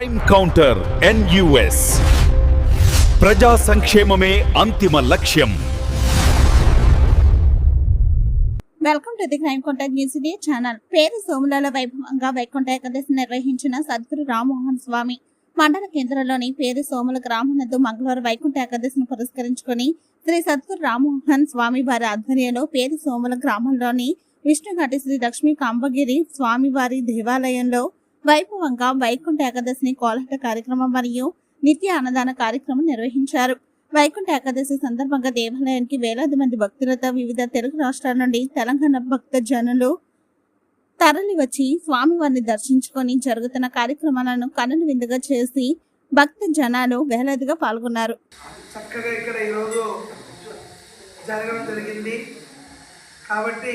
Crime counter NUS ప్రజా సంక్షేమమే అంతిమ లక్ష్యం. Welcome to the crime counter news day channel పేరు సోములలో వైభవంగా వైకుంఠ ఏకాదశి నిర్వహించిన సద్గురు రామ్మోహన్ స్వామి మండల కేంద్రంలోని పేరు సోముల గ్రామనందు మంగళవారం వైకుంఠ ఏకాదశిని పురస్కరించుకొని శ్రీ సద్గురు రామ్మోహన్ స్వామి వారి ఆధ్వర్యంలో పేరు సోముల గ్రామంలోని విష్ణుఘాటి శ్రీ లక్ష్మీ కాంబగిరి స్వామివారి దేవాలయంలో వైభవంగా వైకుంఠ ఏకాదశిని కోలాట కార్యక్రమం మరియు నిత్య అన్నదాన కార్యక్రమం నిర్వహించారు. వైకుంఠ ఏకాదశి సందర్భంగా దేవాలయానికి వేలాది మంది భక్తులతో వివిధ తెలుగు రాష్ట్రాల నుండి తెలంగాణ భక్త జనులు తరలి వచ్చి స్వామివారిని దర్శించుకొని జరుగుతున్న కార్యక్రమాలను కనుల విందుగా చేసి భక్త జనాలు వేలాదిగా పాల్గొన్నారు. చక్కగా ఇక్కడ ఈరోజు జరగడం జరిగింది. కాబట్టి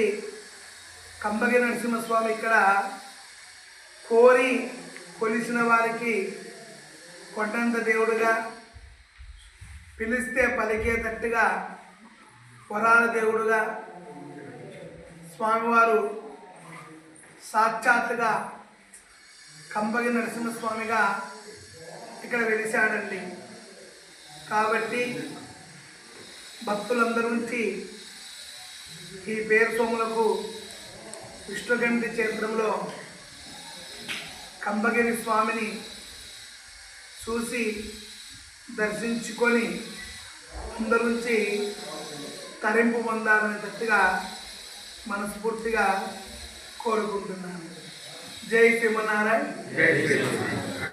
కంబగి నరసింహస్వామి ఇక్కడ కోరి కొలిసిన వారికి కొండంత దేవుడుగా పిలిస్తే పలికేటట్టుగా వరాల దేవుడుగా స్వామివారు సాక్షాత్తుగా కంబగి నరసింహస్వామిగా ఇక్కడ వెలిశాడండి. కాబట్టి భక్తులందరి నుంచి ఈ పేరు సోములకు విష్ణుగంటి క్షేత్రంలో కంబగిరి స్వామిని చూసి దర్శించుకొని అందరించి తరింపు పొందాలనేటట్టుగా మనస్ఫూర్తిగా కోరుకుంటున్నాను. జై శ్రీమనారాయణ